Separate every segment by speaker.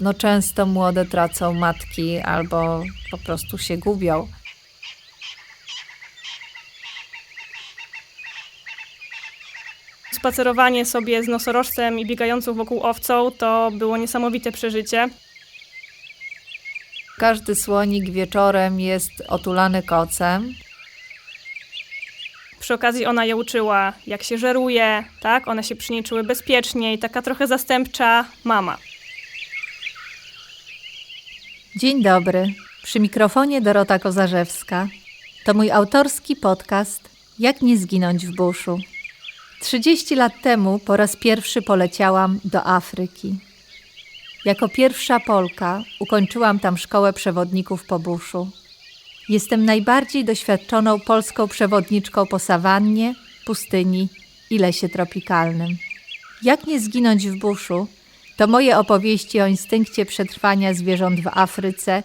Speaker 1: no często młode tracą matki albo po prostu się gubią.
Speaker 2: Spacerowanie sobie z nosorożcem i biegającą wokół owcą to było niesamowite przeżycie.
Speaker 1: Każdy słonik wieczorem jest otulany kocem.
Speaker 2: Przy okazji ona je uczyła, jak się żeruje, tak? One się przy niej czuły bezpiecznie i taka trochę zastępcza mama.
Speaker 1: Dzień dobry. Przy mikrofonie Dorota Kozarzewska. To mój autorski podcast Jak nie zginąć w buszu. 30 lat temu po raz pierwszy poleciałam do Afryki. Jako pierwsza Polka ukończyłam tam szkołę przewodników po buszu. Jestem najbardziej doświadczoną polską przewodniczką po sawannie, pustyni i lesie tropikalnym. Jak nie zginąć w buszu to moje opowieści o instynkcie przetrwania zwierząt w Afryce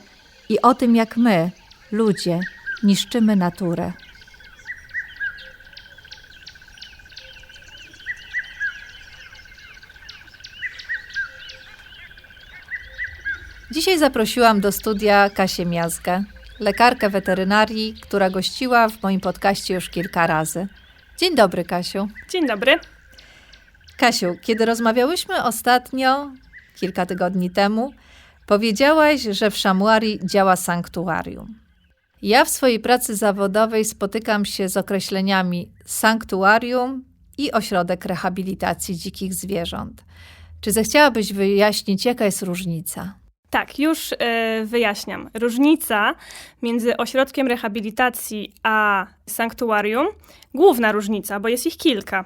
Speaker 1: i o tym, jak my, ludzie, niszczymy naturę. Dzisiaj zaprosiłam do studia Kasię Miazgę, lekarkę weterynarii, która gościła w moim podcaście już kilka razy. Dzień dobry, Kasiu.
Speaker 2: Dzień dobry.
Speaker 1: Kasiu, kiedy rozmawiałyśmy ostatnio, kilka tygodni temu, powiedziałaś, że w Szamuari działa sanktuarium. Ja w swojej pracy zawodowej spotykam się z określeniami sanktuarium i ośrodek rehabilitacji dzikich zwierząt. Czy zechciałabyś wyjaśnić, jaka jest różnica?
Speaker 2: Tak, już y, wyjaśniam. Różnica między ośrodkiem rehabilitacji a sanktuarium, główna różnica, bo jest ich kilka,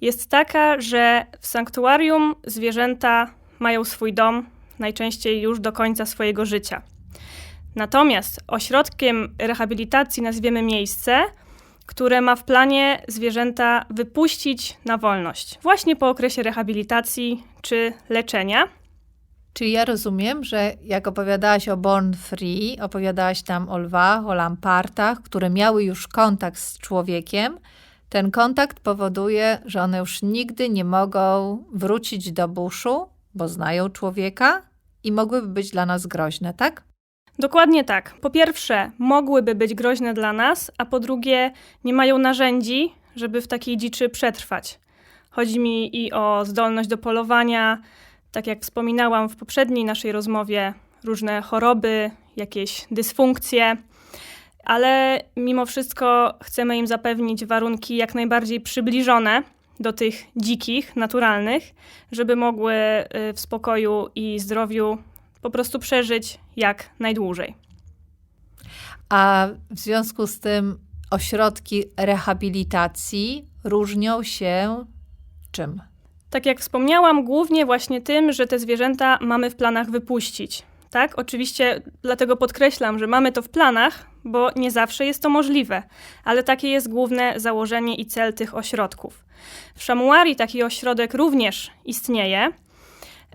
Speaker 2: jest taka, że w sanktuarium zwierzęta mają swój dom najczęściej już do końca swojego życia. Natomiast ośrodkiem rehabilitacji nazwiemy miejsce, które ma w planie zwierzęta wypuścić na wolność, właśnie po okresie rehabilitacji czy leczenia.
Speaker 1: Czyli ja rozumiem, że jak opowiadałaś o Born Free, opowiadałaś tam o lwach, o lampartach, które miały już kontakt z człowiekiem. Ten kontakt powoduje, że one już nigdy nie mogą wrócić do buszu, bo znają człowieka i mogłyby być dla nas groźne, tak?
Speaker 2: Dokładnie tak. Po pierwsze, mogłyby być groźne dla nas, a po drugie, nie mają narzędzi, żeby w takiej dziczy przetrwać. Chodzi mi i o zdolność do polowania, tak jak wspominałam w poprzedniej naszej rozmowie, różne choroby, jakieś dysfunkcje, ale mimo wszystko chcemy im zapewnić warunki jak najbardziej przybliżone do tych dzikich, naturalnych, żeby mogły y, w spokoju i zdrowiu po prostu przeżyć jak najdłużej.
Speaker 1: A w związku z tym ośrodki rehabilitacji różnią się czym?
Speaker 2: Tak jak wspomniałam, głównie właśnie tym, że te zwierzęta mamy w planach wypuścić. Tak, oczywiście dlatego podkreślam, że mamy to w planach, bo nie zawsze jest to możliwe, ale takie jest główne założenie i cel tych ośrodków. W Szamuari taki ośrodek również istnieje.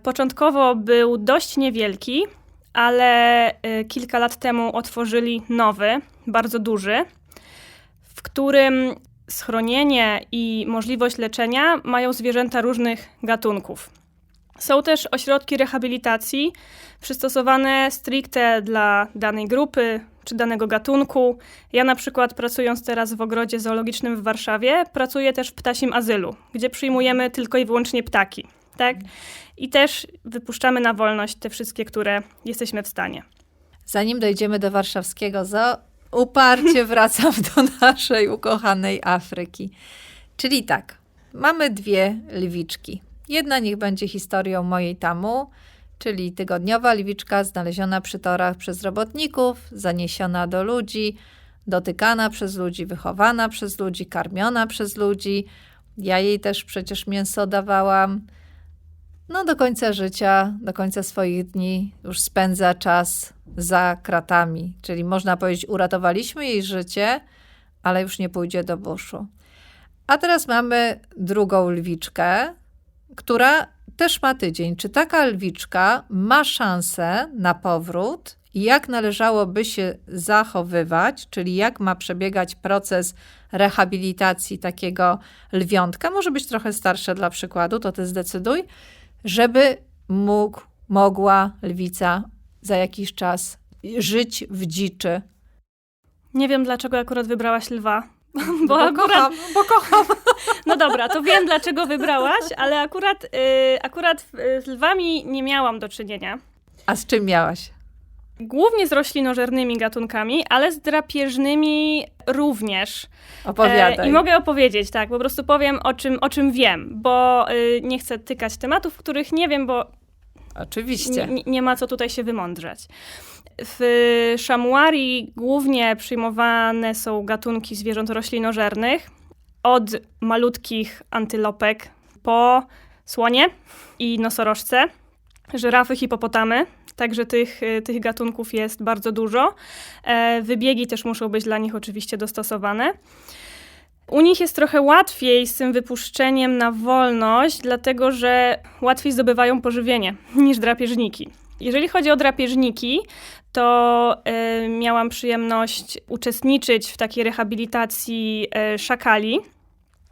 Speaker 2: Początkowo był dość niewielki, ale y, kilka lat temu otworzyli nowy, bardzo duży, w którym schronienie i możliwość leczenia mają zwierzęta różnych gatunków. Są też ośrodki rehabilitacji przystosowane stricte dla danej grupy czy danego gatunku. Ja na przykład pracując teraz w ogrodzie zoologicznym w Warszawie, pracuję też w ptasim azylu, gdzie przyjmujemy tylko i wyłącznie ptaki. Tak? I też wypuszczamy na wolność te wszystkie, które jesteśmy w stanie.
Speaker 1: Zanim dojdziemy do warszawskiego zoo, uparcie wracam do naszej ukochanej Afryki. Czyli tak, mamy dwie lwiczki. Jedna niech będzie historią mojej tamu, czyli tygodniowa lwiczka znaleziona przy torach przez robotników, zaniesiona do ludzi, dotykana przez ludzi, wychowana przez ludzi, karmiona przez ludzi. Ja jej też przecież mięso dawałam. No, do końca życia, do końca swoich dni już spędza czas za kratami. Czyli można powiedzieć, uratowaliśmy jej życie, ale już nie pójdzie do buszu. A teraz mamy drugą lwiczkę, która też ma tydzień. Czy taka lwiczka ma szansę na powrót jak należałoby się zachowywać, czyli jak ma przebiegać proces rehabilitacji takiego lwiątka? Może być trochę starsze dla przykładu, to ty zdecyduj, żeby mógł mogła lwica za jakiś czas żyć w dziczy?
Speaker 2: Nie wiem, dlaczego akurat wybrałaś lwa. Bo,
Speaker 1: Bo
Speaker 2: akurat,
Speaker 1: kocham, bo kocham.
Speaker 2: no dobra, to wiem, dlaczego wybrałaś, ale akurat, y, akurat y, z lwami nie miałam do czynienia.
Speaker 1: A z czym miałaś?
Speaker 2: Głównie z roślinożernymi gatunkami, ale z drapieżnymi również.
Speaker 1: Opowiadaj.
Speaker 2: E, I mogę opowiedzieć, tak, po prostu powiem o czym, o czym wiem, bo y, nie chcę tykać tematów, których nie wiem, bo
Speaker 1: Oczywiście.
Speaker 2: nie, nie ma co tutaj się wymądrzeć. W szamuarii głównie przyjmowane są gatunki zwierząt roślinożernych, od malutkich antylopek po słonie i nosorożce, żyrafy, hipopotamy. Także tych, y, tych gatunków jest bardzo dużo. E, Wybiegi też muszą być dla nich oczywiście dostosowane. U nich jest trochę łatwiej z tym wypuszczeniem na wolność, dlatego że łatwiej zdobywają pożywienie niż drapieżniki. Jeżeli chodzi o drapieżniki, to y, miałam przyjemność uczestniczyć w takiej rehabilitacji y, szakali.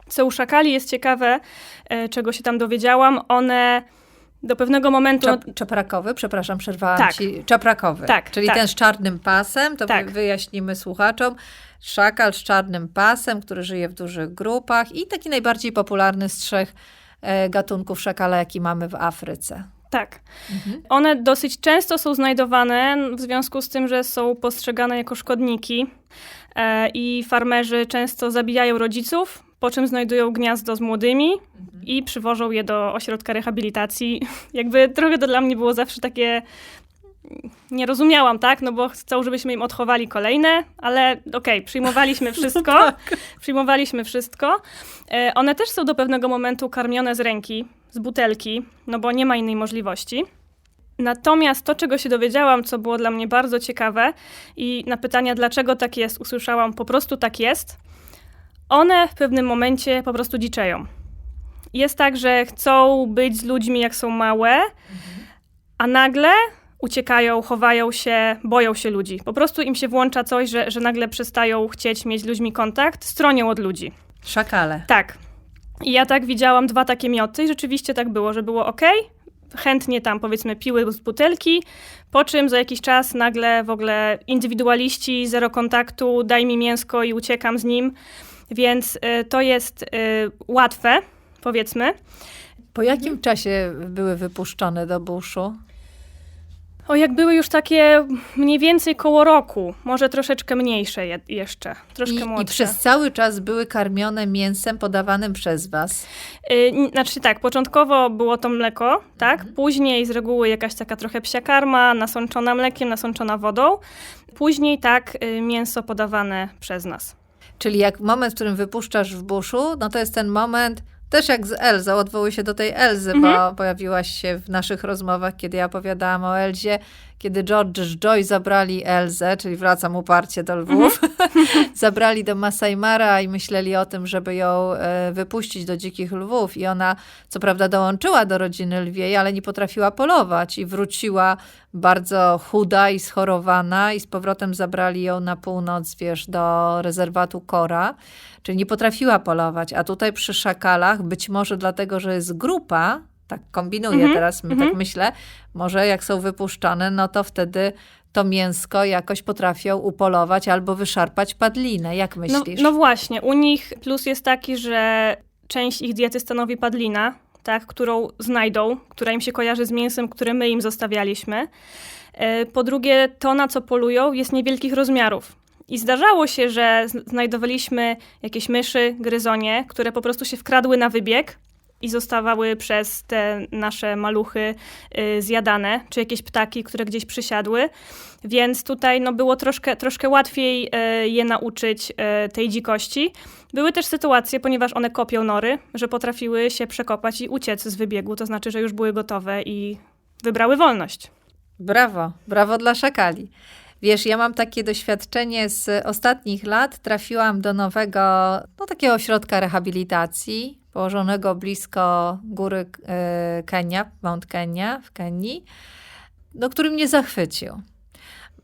Speaker 2: Co u szakali jest ciekawe, y, czego się tam dowiedziałam, one do pewnego momentu.
Speaker 1: Czap, czaprakowy, przepraszam, przerwałam
Speaker 2: Tak.
Speaker 1: ci. Czaprakowy.
Speaker 2: Tak,
Speaker 1: Czyli
Speaker 2: tak.
Speaker 1: ten z czarnym pasem, to
Speaker 2: Tak.
Speaker 1: wy- wyjaśnimy słuchaczom. Szakal z czarnym pasem, który żyje w dużych grupach i taki najbardziej popularny z trzech e, gatunków szakala, jaki mamy w Afryce.
Speaker 2: Tak. One dosyć często są znajdowane w związku z tym, że są postrzegane jako szkodniki e, i farmerzy często zabijają rodziców, po czym znajdują gniazdo z młodymi i przywożą je do ośrodka rehabilitacji. Jakby trochę to dla mnie było zawsze takie. Nie rozumiałam, tak? No bo chcą, żebyśmy im odchowali kolejne, ale okej, przyjmowaliśmy wszystko. Przyjmowaliśmy wszystko. E, One też są do pewnego momentu karmione z ręki, z butelki, no bo nie ma innej możliwości. Natomiast to, czego się dowiedziałam, co było dla mnie bardzo ciekawe i na pytania, dlaczego tak jest, usłyszałam po prostu tak jest. One w pewnym momencie po prostu dziczeją. Jest tak, że chcą być z ludźmi, jak są małe, a nagle uciekają, chowają się, boją się ludzi. Po prostu im się włącza coś, że, że nagle przestają chcieć mieć z ludźmi kontakt, stronią od ludzi.
Speaker 1: Szakale.
Speaker 2: Tak. I ja tak widziałam dwa takie mioty i rzeczywiście tak było, że było ok, chętnie tam powiedzmy piły z butelki, po czym za jakiś czas nagle w ogóle indywidualiści, zero kontaktu, daj mi mięsko i uciekam z nim. Więc y, to jest y, łatwe, powiedzmy.
Speaker 1: Po jakim czasie były wypuszczone do buszu?
Speaker 2: O, jak były już takie mniej więcej koło roku, może troszeczkę mniejsze je, jeszcze, troszkę
Speaker 1: I,
Speaker 2: młodsze.
Speaker 1: I przez cały czas były karmione mięsem podawanym przez was.
Speaker 2: Y, n- Znaczy tak, początkowo było to mleko, tak?
Speaker 1: Mhm.
Speaker 2: Później z reguły jakaś taka trochę psia karma, nasączona mlekiem, nasączona wodą. Później tak, y, mięso podawane przez nas.
Speaker 1: Czyli jak moment, w którym wypuszczasz w buszu, no to jest ten moment, też jak z Elzą, odwołuję się do tej Elzy, bo pojawiłaś się w naszych rozmowach, kiedy ja opowiadałam o Elzie, kiedy George Joy zabrali Elzę, czyli wracam uparcie do Lwów, zabrali do Masai Mara i myśleli o tym, żeby ją e, wypuścić do dzikich lwów. I ona co prawda dołączyła do rodziny lwiej, ale nie potrafiła polować i wróciła bardzo chuda i schorowana i z powrotem zabrali ją na północ, wiesz, do rezerwatu Kora, czyli nie potrafiła polować, a tutaj przy szakalach, być może dlatego, że jest grupa, tak kombinuję
Speaker 2: Mhm,
Speaker 1: teraz, my tak myślę, może jak są wypuszczone, no to wtedy to mięsko jakoś potrafią upolować albo wyszarpać padlinę. Jak
Speaker 2: No,
Speaker 1: myślisz?
Speaker 2: no właśnie, u nich plus jest taki, że część ich diety stanowi padlina, tak, którą znajdą, która im się kojarzy z mięsem, które my im zostawialiśmy. E, Po drugie, to na co polują jest niewielkich rozmiarów. I zdarzało się, że znajdowaliśmy jakieś myszy, gryzonie, które po prostu się wkradły na wybieg i zostawały przez te nasze maluchy y, zjadane, czy jakieś ptaki, które gdzieś przysiadły. Więc tutaj no, było troszkę, troszkę łatwiej y, je nauczyć y, tej dzikości. Były też sytuacje, ponieważ one kopią nory, że potrafiły się przekopać i uciec z wybiegu, to znaczy, że już były gotowe i wybrały wolność.
Speaker 1: Brawo, brawo dla szakali. Wiesz, ja mam takie doświadczenie z ostatnich lat. Trafiłam do nowego, no takiego ośrodka rehabilitacji, położonego blisko góry e, Kenia, Mount Kenya w Kenii, no, który mnie zachwycił.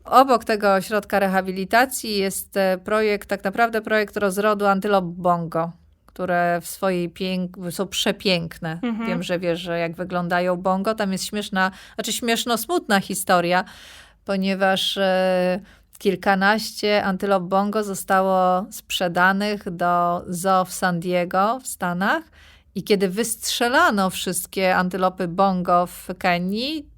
Speaker 1: Obok tego ośrodka rehabilitacji jest e, projekt, tak naprawdę projekt rozrodu Antylop Bongo, które w swojej pięk- są przepiękne.
Speaker 2: Mhm.
Speaker 1: Wiem, że wiesz, że jak wyglądają bongo, tam jest śmieszna, znaczy śmieszno-smutna historia, ponieważ e, kilkanaście antylop bongo zostało sprzedanych do zoo w San Diego w Stanach i kiedy wystrzelano wszystkie antylopy bongo w Kenii,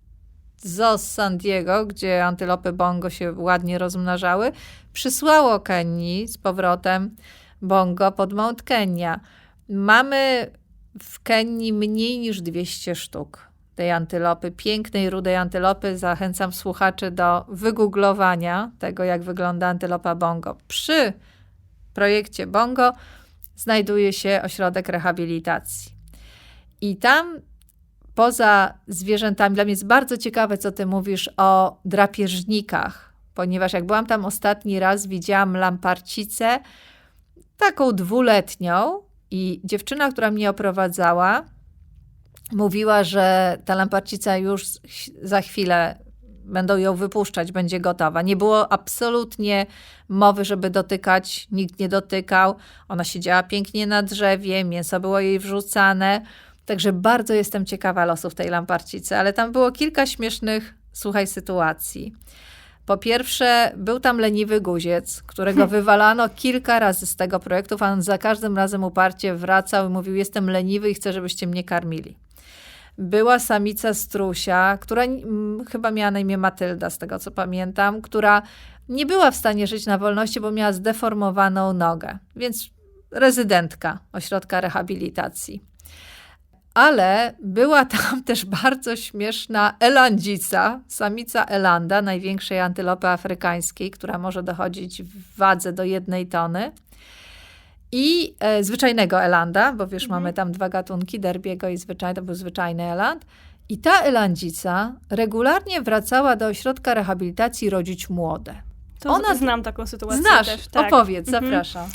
Speaker 1: zoo z San Diego, gdzie antylopy bongo się ładnie rozmnażały, przysłało Kenii z powrotem bongo pod Mount Kenya. Mamy w Kenii mniej niż 200 sztuk tej antylopy, pięknej, rudej antylopy. Zachęcam słuchaczy do wygooglowania tego, jak wygląda antylopa bongo. Przy projekcie bongo znajduje się ośrodek rehabilitacji. I tam poza zwierzętami, dla mnie jest bardzo ciekawe, co ty mówisz o drapieżnikach, ponieważ jak byłam tam ostatni raz, widziałam lamparcicę, taką dwuletnią i dziewczyna, która mnie oprowadzała, mówiła, że ta lamparcica już za chwilę będą ją wypuszczać, będzie gotowa. Nie było absolutnie mowy, żeby dotykać, nikt nie dotykał. Ona siedziała pięknie na drzewie, mięso było jej wrzucane. Także bardzo jestem ciekawa losów tej lamparcicy, ale tam było kilka śmiesznych, słuchaj, sytuacji. Po pierwsze, był tam leniwy guziec, którego wywalano kilka razy z tego projektu, a on za każdym razem uparcie wracał i mówił: Jestem leniwy i chcę, żebyście mnie karmili. Była samica strusia, która chyba miała na imię Matylda, z tego co pamiętam, która nie była w stanie żyć na wolności, bo miała zdeformowaną nogę, więc rezydentka ośrodka rehabilitacji. Ale była tam też bardzo śmieszna elandzica, samica elanda, największej antylopy afrykańskiej, która może dochodzić w wadze do jednej tony. I e, zwyczajnego elanda, bo wiesz,
Speaker 2: Mhm.
Speaker 1: mamy tam dwa gatunki, derbiego i zwyczajny, to był zwyczajny eland. I ta elandzica regularnie wracała do ośrodka rehabilitacji rodzić młode.
Speaker 2: To
Speaker 1: Ona-
Speaker 2: znam taką sytuację
Speaker 1: Znasz,
Speaker 2: też. Tak.
Speaker 1: opowiedz,
Speaker 2: Mhm.
Speaker 1: zapraszam.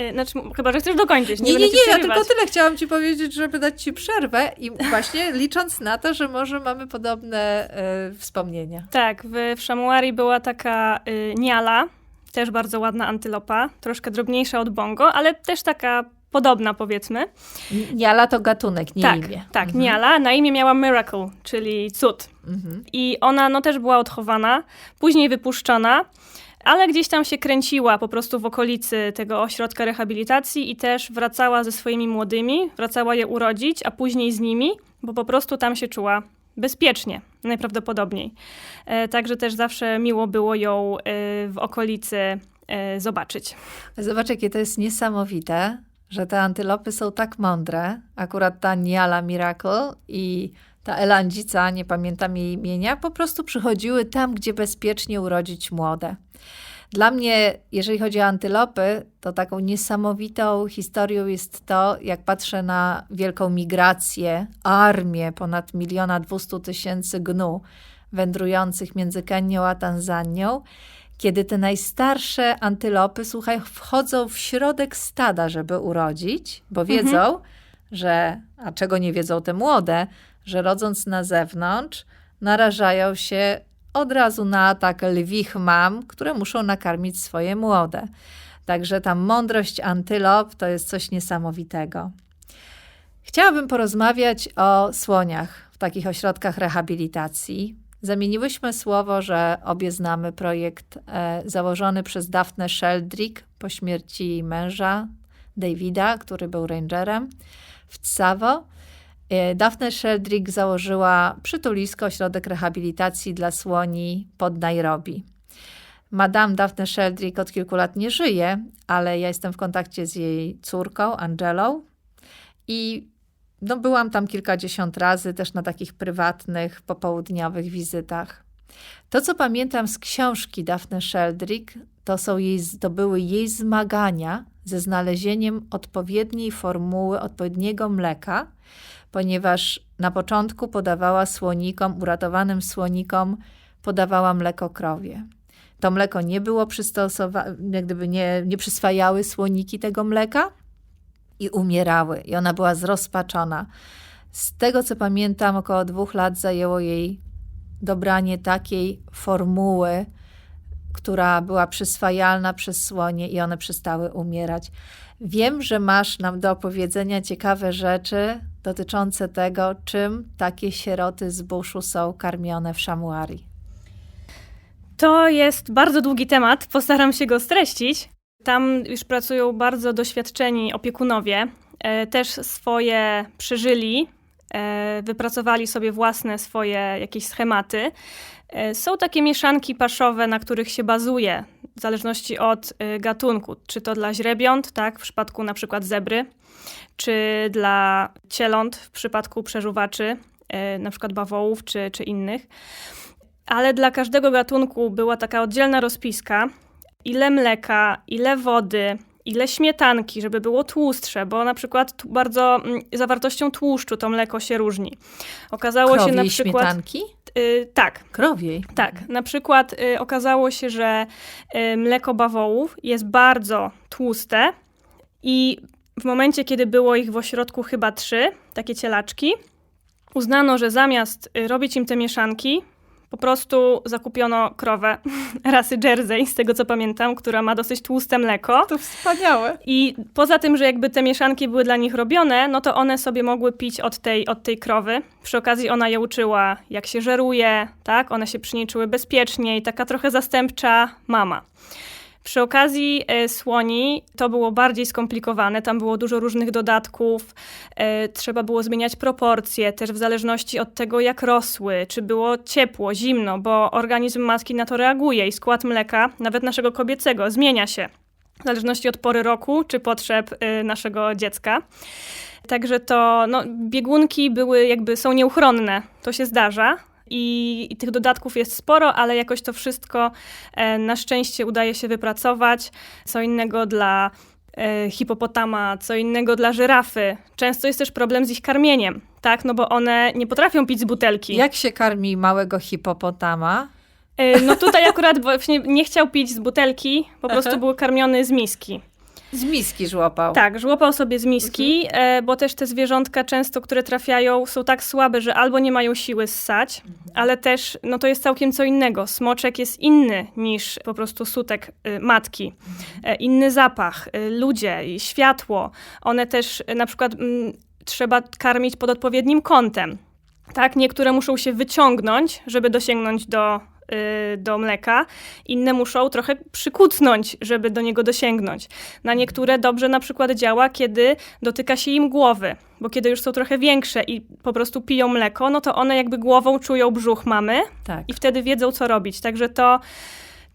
Speaker 2: Y, Znaczy, chyba, że chcesz dokończyć.
Speaker 1: Nie, nie, nie,
Speaker 2: ci
Speaker 1: ja tylko tyle chciałam ci powiedzieć, żeby dać ci przerwę i właśnie licząc na to, że może mamy podobne e, wspomnienia.
Speaker 2: Tak, w, w Szamuari była taka y, niala, też bardzo ładna antylopa, troszkę drobniejsza od bongo, ale też taka podobna powiedzmy.
Speaker 1: Niala to gatunek, nie
Speaker 2: tak,
Speaker 1: imię.
Speaker 2: tak,
Speaker 1: Mhm.
Speaker 2: niala. Na imię miała Miracle, czyli cud.
Speaker 1: Mhm.
Speaker 2: I ona no, też była odchowana, później wypuszczona, ale gdzieś tam się kręciła po prostu w okolicy tego ośrodka rehabilitacji i też wracała ze swoimi młodymi, wracała je urodzić, a później z nimi, bo po prostu tam się czuła bezpiecznie, najprawdopodobniej. E, także też zawsze miło było ją e, w okolicy e, zobaczyć.
Speaker 1: Zobacz, jakie to jest niesamowite, że te antylopy są tak mądre. Akurat ta Niala Miracle i ta Elandzica, nie pamiętam jej imienia, po prostu przychodziły tam, gdzie bezpiecznie urodzić młode. Dla mnie, jeżeli chodzi o antylopy, to taką niesamowitą historią jest to, jak patrzę na wielką migrację, armię ponad miliona dwustu tysięcy gnu wędrujących między Kenią a Tanzanią, kiedy te najstarsze antylopy, słuchaj, wchodzą w środek stada, żeby urodzić, bo wiedzą, że, a czego nie wiedzą te młode, że rodząc na zewnątrz, narażają się od razu na atak lwich mam, które muszą nakarmić swoje młode. Także ta mądrość antylop to jest coś niesamowitego. Chciałabym porozmawiać o słoniach w takich ośrodkach rehabilitacji. Zamieniłyśmy słowo, że obie znamy projekt e, założony przez Daphne Sheldrick po śmierci męża Davida, który był rangerem w Tsavo. E, Daphne Sheldrick założyła przytulisko, ośrodek rehabilitacji dla słoni pod Nairobi. Madame Daphne Sheldrick od kilku lat nie żyje, ale ja jestem w kontakcie z jej córką, Angelą. I no, byłam tam kilkadziesiąt razy, też na takich prywatnych, popołudniowych wizytach. To, co pamiętam z książki Daphne Sheldrick, to, są jej, to były jej zmagania ze znalezieniem odpowiedniej formuły, odpowiedniego mleka, ponieważ na początku podawała słonikom, uratowanym słonikom, podawała mleko krowie. To mleko nie było przystosowane, jak gdyby nie, nie przyswajały słoniki tego mleka i umierały. I ona była zrozpaczona. Z tego, co pamiętam, około dwóch lat zajęło jej dobranie takiej formuły, która była przyswajalna przez słonie i one przestały umierać. Wiem, że masz nam do opowiedzenia ciekawe rzeczy dotyczące tego, czym takie sieroty z buszu są karmione w Szamuari.
Speaker 2: To jest bardzo długi temat, postaram się go streścić. Tam już pracują bardzo doświadczeni opiekunowie, e, też swoje przeżyli, e, wypracowali sobie własne swoje jakieś schematy. E, są takie mieszanki paszowe, na których się bazuje, w zależności od e, gatunku. Czy to dla źrebiąt, tak, w przypadku na przykład zebry, czy dla cieląt w przypadku przeżuwaczy, e, na przykład bawołów czy, czy innych. Ale dla każdego gatunku była taka oddzielna rozpiska, ile mleka, ile wody, ile śmietanki, żeby było tłustsze, bo na przykład bardzo mm, zawartością tłuszczu to mleko się różni. Okazało się na przykład
Speaker 1: śmietanki?
Speaker 2: Y, tak,
Speaker 1: Krowiej.
Speaker 2: tak. Na przykład y, okazało się, że y, mleko bawołów jest bardzo tłuste i w momencie, kiedy było ich w ośrodku chyba trzy, takie cielaczki, uznano, że zamiast y, robić im te mieszanki, po prostu zakupiono krowę rasy Jersey, z tego co pamiętam, która ma dosyć tłuste mleko.
Speaker 1: To wspaniałe.
Speaker 2: I poza tym, że jakby te mieszanki były dla nich robione, no to one sobie mogły pić od tej, od tej krowy. Przy okazji ona je uczyła, jak się żeruje, tak? One się przy niej czuły bezpiecznie i taka trochę zastępcza mama. Przy okazji e, słoni to było bardziej skomplikowane, tam było dużo różnych dodatków, e, trzeba było zmieniać proporcje, też w zależności od tego, jak rosły, czy było ciepło, zimno, bo organizm matki na to reaguje i skład mleka, nawet naszego kobiecego, zmienia się w zależności od pory roku czy potrzeb y, naszego dziecka. Także to no, biegunki były jakby są nieuchronne, to się zdarza. I, I tych dodatków jest sporo, ale jakoś to wszystko e, na szczęście udaje się wypracować. Co innego dla e, hipopotama, co innego dla żyrafy. Często jest też problem z ich karmieniem, tak? No bo one nie potrafią pić z butelki.
Speaker 1: Jak się karmi małego hipopotama?
Speaker 2: E, No tutaj akurat właśnie nie chciał pić z butelki, po prostu był karmiony z miski.
Speaker 1: Z miski żłopał.
Speaker 2: Tak, żłopał sobie z miski, e, bo też te zwierzątka często, które trafiają, są tak słabe, że albo nie mają siły ssać, ale też no to jest całkiem co innego. Smoczek jest inny niż po prostu sutek y, matki. E, inny zapach, ludzie, i światło. One też na przykład mm, trzeba karmić pod odpowiednim kątem. Tak, niektóre muszą się wyciągnąć, żeby dosięgnąć do, do mleka, inne muszą trochę przykucnąć, żeby do niego dosięgnąć. Na niektóre dobrze na przykład działa, kiedy dotyka się im głowy, bo kiedy już są trochę większe i po prostu piją mleko, no to one jakby głową czują brzuch mamy
Speaker 1: Tak.
Speaker 2: i wtedy wiedzą, co robić. Także to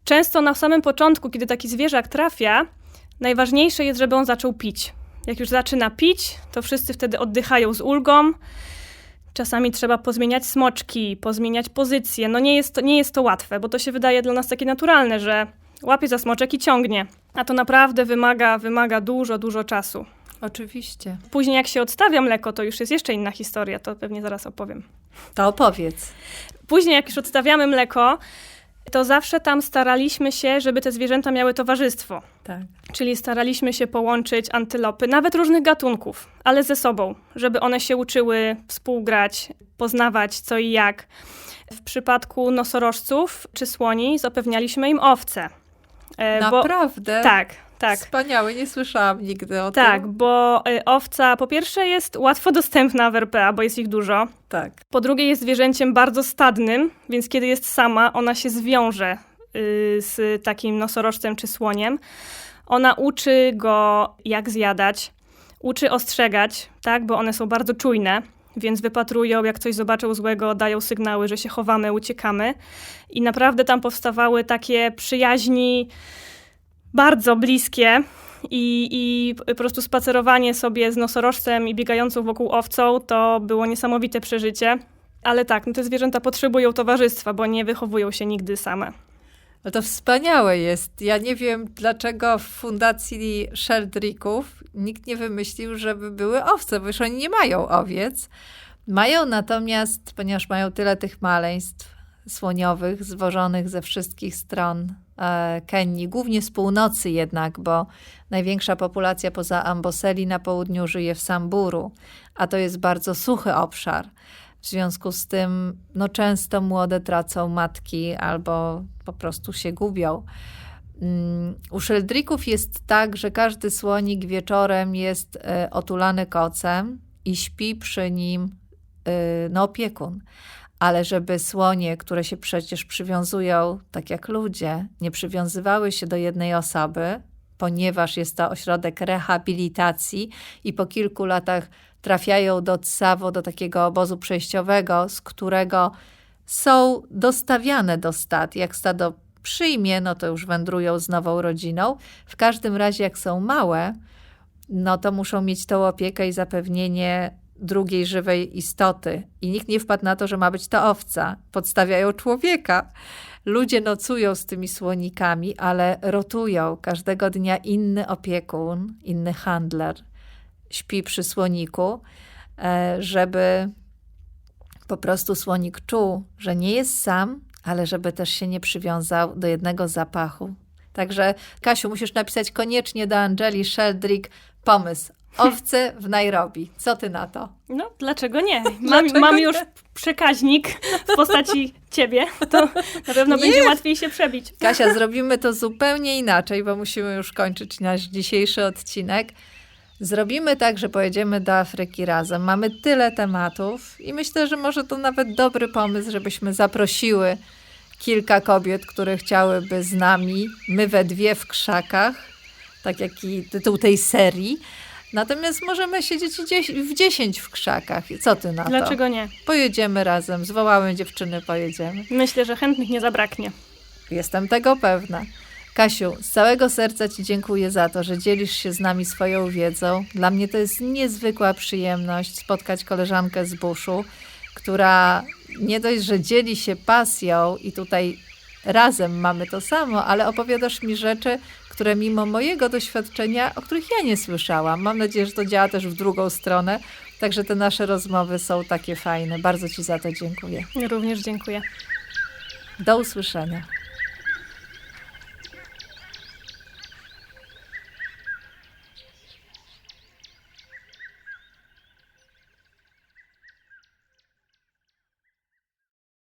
Speaker 2: często na samym początku, kiedy taki zwierzak trafia, najważniejsze jest, żeby on zaczął pić. Jak już zaczyna pić, to wszyscy wtedy oddychają z ulgą. Czasami trzeba pozmieniać smoczki, pozmieniać pozycje. No nie jest, to, nie jest to łatwe, bo to się wydaje dla nas takie naturalne, że łapie za smoczek i ciągnie. A to naprawdę wymaga, wymaga dużo, dużo czasu.
Speaker 1: Oczywiście.
Speaker 2: Później jak się odstawia mleko, to już jest jeszcze inna historia, to pewnie zaraz opowiem.
Speaker 1: To opowiedz.
Speaker 2: Później, jak już odstawiamy mleko, to zawsze tam staraliśmy się, żeby te zwierzęta miały towarzystwo.
Speaker 1: Tak.
Speaker 2: Czyli staraliśmy się połączyć antylopy, nawet różnych gatunków, ale ze sobą, żeby one się uczyły współgrać, poznawać co i jak. W przypadku nosorożców czy słoni zapewnialiśmy im owce. E, bo-
Speaker 1: Naprawdę?
Speaker 2: tak, tak.
Speaker 1: Wspaniałe, nie słyszałam nigdy o
Speaker 2: Tak,
Speaker 1: tym.
Speaker 2: bo y, owca po pierwsze jest łatwo dostępna w RPA, bo jest ich dużo.
Speaker 1: Tak.
Speaker 2: Po drugie jest zwierzęciem bardzo stadnym, więc kiedy jest sama, ona się zwiąże y, z takim nosorożcem czy słoniem. Ona uczy go, jak zjadać, uczy ostrzegać, tak, bo one są bardzo czujne, więc wypatrują, jak coś zobaczą złego, dają sygnały, że się chowamy, uciekamy. I naprawdę tam powstawały takie przyjaźni bardzo bliskie. I, I po prostu spacerowanie sobie z nosorożcem i biegającą wokół owcą to było niesamowite przeżycie. Ale tak, no te zwierzęta potrzebują towarzystwa, bo nie wychowują się nigdy same.
Speaker 1: No to wspaniałe jest. Ja nie wiem, dlaczego w fundacji Sheldricków nikt nie wymyślił, żeby były owce, bo już oni nie mają owiec. Mają natomiast, ponieważ mają tyle tych maleństw słoniowych, zwożonych ze wszystkich stron Kenii, głównie z północy jednak, bo największa populacja poza Amboseli na południu żyje w Samburu, a to jest bardzo suchy obszar. W związku z tym, no często młode tracą matki albo po prostu się gubią. Mm, U szeldrików jest tak, że każdy słonik wieczorem jest e, otulany kocem i śpi przy nim e, no, opiekun. Ale żeby słonie, które się przecież przywiązują, tak jak ludzie, nie przywiązywały się do jednej osoby, ponieważ jest to ośrodek rehabilitacji i po kilku latach trafiają do Tsavo, do takiego obozu przejściowego, z którego są dostawiane do stad. Jak stado przyjmie, no to już wędrują z nową rodziną. W każdym razie, jak są małe, no to muszą mieć tą opiekę i zapewnienie drugiej żywej istoty. I nikt nie wpadł na to, że ma być to owca. Podstawiają człowieka. Ludzie nocują z tymi słonikami, ale rotują. Każdego dnia inny opiekun, inny handler śpi przy słoniku, e, żeby po prostu słonik czuł, że nie jest sam, ale żeby też się nie przywiązał do jednego zapachu. Także Kasiu, musisz napisać koniecznie do Angeli Sheldrick pomysł. Owce w Nairobi. Co ty na to?
Speaker 2: No, dlaczego nie? Mam,
Speaker 1: Dlaczego
Speaker 2: mam
Speaker 1: nie?
Speaker 2: już przekaźnik w postaci ciebie, to na pewno będzie
Speaker 1: Nie.
Speaker 2: łatwiej się przebić.
Speaker 1: Kasia, zrobimy to zupełnie inaczej, bo musimy już kończyć nasz dzisiejszy odcinek. Zrobimy tak, że pojedziemy do Afryki razem. Mamy tyle tematów i myślę, że może to nawet dobry pomysł, żebyśmy zaprosiły kilka kobiet, które chciałyby z nami, my we dwie w krzakach, tak jak i tytuł tej serii. Natomiast możemy siedzieć w dziesięć w krzakach. Co ty na to?
Speaker 2: Dlaczego nie?
Speaker 1: Pojedziemy razem, zwołamy dziewczyny, pojedziemy.
Speaker 2: Myślę, że chętnych nie zabraknie.
Speaker 1: Jestem tego pewna. Kasiu, z całego serca Ci dziękuję za to, że dzielisz się z nami swoją wiedzą. Dla mnie to jest niezwykła przyjemność spotkać koleżankę z buszu, która nie dość, że dzieli się pasją i tutaj razem mamy to samo, ale opowiadasz mi rzeczy, które mimo mojego doświadczenia, o których ja nie słyszałam. Mam nadzieję, że to działa też w drugą stronę. Także te nasze rozmowy są takie fajne. Bardzo Ci za to dziękuję.
Speaker 2: Również dziękuję.
Speaker 1: Do usłyszenia.